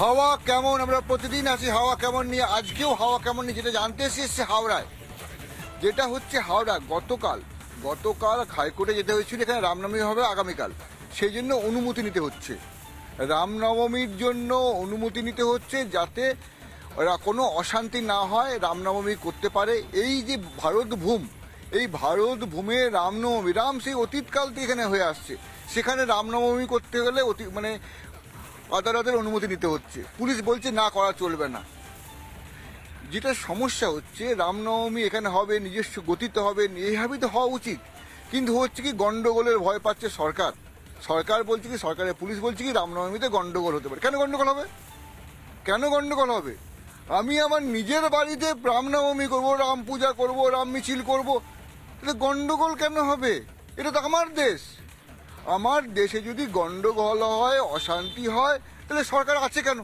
হাওয়া কেমন? আমরা প্রতিদিন আছি হাওয়া কেমন নিয়ে। আজকেও হাওয়া কেমন নিয়ে যেটা জানতে এসে এসছে হাওড়ায়। যেটা হচ্ছে হাওড়া, গতকাল গতকাল হাইকোর্টে যেতে হয়েছিল, এখানে রামনবমী হবে আগামীকাল। সেই জন্য অনুমতি নিতে হচ্ছে। রামনবমীর জন্য অনুমতি নিতে হচ্ছে যাতে ওরা কোনো অশান্তি না হয়, রামনবমী করতে পারে। এই যে ভারত ভূম, এই ভারত ভূমে রামনবমী, রাম সেই অতীতকাল থেকে এখানে হয়ে আসছে। সেখানে রামনবমী করতে গেলে অতি মানে আদালতের অনুমতি নিতে হচ্ছে। পুলিশ বলছে, না, করা চলবে না। যেটা সমস্যা হচ্ছে, রামনবমী এখানে হবে, নিজস্ব গতিতে হবে, এইভাবেই তো হওয়া উচিত। কিন্তু হচ্ছে কি, গন্ডগোলের ভয় পাচ্ছে সরকার। সরকার বলছে কি, সরকারের পুলিশ বলছে কি, রামনবমীতে গন্ডগোল হতে পারে। কেন গন্ডগোল হবে? কেন গন্ডগোল হবে? আমি আমার নিজের বাড়িতে রামনবমী করব, রাম পূজা করব, রাম মিছিল করব এটা গন্ডগোল কেন হবে? এটা তো আমার দেশ। আমার দেশে যদি গন্ডগোল হয়, অশান্তি হয়, তাহলে সরকার আছে কেন?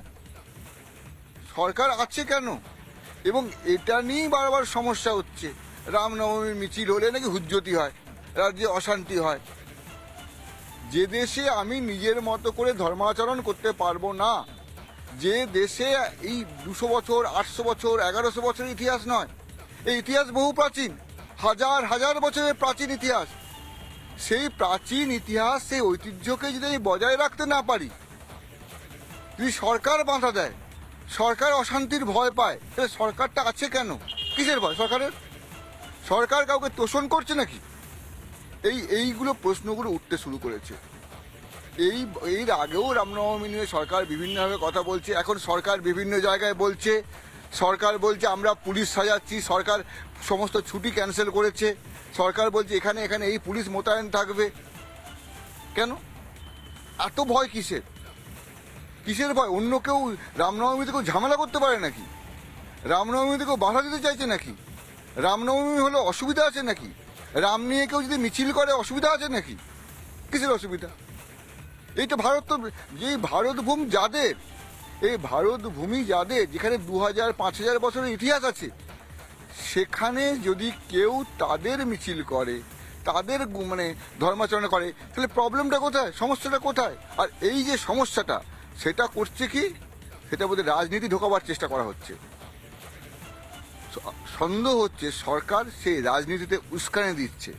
সরকার আছে কেন? এবং এটা নিয়েই বারবার সমস্যা হচ্ছে। রামনবমী মিছিল হলে নাকি হুজ্জতি হয়, রাজ্যে অশান্তি হয়। যে দেশে আমি নিজের মতো করে ধর্মাচরণ করতে পারব না, যে দেশে এই দুশো বছর, আটশো বছর, এগারোশো বছর ইতিহাস নয়, এই ইতিহাস বহু প্রাচীন, হাজার হাজার বছরের প্রাচীন ইতিহাস। সেই প্রাচীন ইতিহাস, সেই ঐতিহ্যকে যদি আমি বজায় রাখতে না পারি, যদি সরকার বাঁধা দেয়, সরকার অশান্তির ভয় পায়, তাহলে সরকারটা আছে কেন? কিসের ভয়? সরকারের? সরকার কাউকে তোষণ করছে নাকি? এই, এইগুলো প্রশ্নগুলো উঠতে শুরু করেছে। এই, এর আগেও রামনবমী নিয়ে সরকার বিভিন্নভাবে কথা বলছে, এখন সরকার বিভিন্ন জায়গায় বলছে সরকার বলছে আমরা পুলিশ সাজাচ্ছি, সরকার সমস্ত ছুটি ক্যান্সেল করেছে, সরকার বলছে এখানে এখানে এই পুলিশ মোতায়েন থাকবে। কেন? এত ভয় কিসের? কিসের ভয়? অন্য কেউ রামনবমীতে কেউ ঝামেলা করতে পারে নাকি? রামনবমীতে কেউ বাধা দিতে চাইছে নাকি? রামনবমী হলে অসুবিধা আছে নাকি? রাম নিয়ে কেউ যদি মিছিল করে, অসুবিধা আছে নাকি? কিসের অসুবিধা? এই তো ভারত তো এই ভারত ভূম যাদের এই ভারত ভূমি যাদের, যেখানে দু হাজার, পাঁচ হাজার বছরের ইতিহাস আছে, সেখানে যদি কেউ তাদের মিছিল করে, তাদের মানে ধর্মাচরণ করে, তাহলে প্রবলেমটা কোথায়? সমস্যাটা কোথায়? আর এই যে সমস্যাটা, সেটা করছে কি? সেটা বোধহয় রাজনীতি ঢোকাবার চেষ্টা করা হচ্ছে। সন্দেহ হচ্ছে সরকার সেই রাজনীতিতে উস্কানি দিচ্ছে।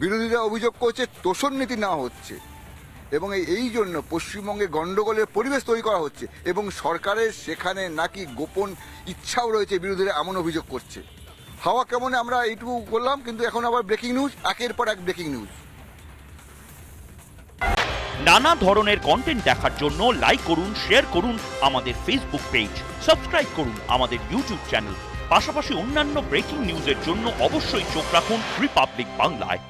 বিরোধীরা অভিযোগ করছে তোষণ নীতি না হচ্ছে। এবং এই জন্য পশ্চিমবঙ্গে গন্ডগোলের পরিবেশ তৈরি করা হচ্ছে এবং সরকারের সেখানে নাকি গোপন ইচ্ছাও রয়েছে বিরোধীরা এমন অভিযোগ করছে। হাওয়া কেমন আমরা এইটুকু করলাম কিন্তু এখন আবার ব্রেকিং নিউজ একের পর এক ব্রেকিং নিউজ নানা ধরনের কন্টেন্ট দেখার জন্য লাইক করুন শেয়ার করুন আমাদের ফেসবুক পেজ সাবস্ক্রাইব করুন আমাদের ইউটিউব চ্যানেল পাশাপাশি অন্যান্য ব্রেকিং নিউজের জন্য অবশ্যই চোখ রাখুন রিপাবলিক বাংলায়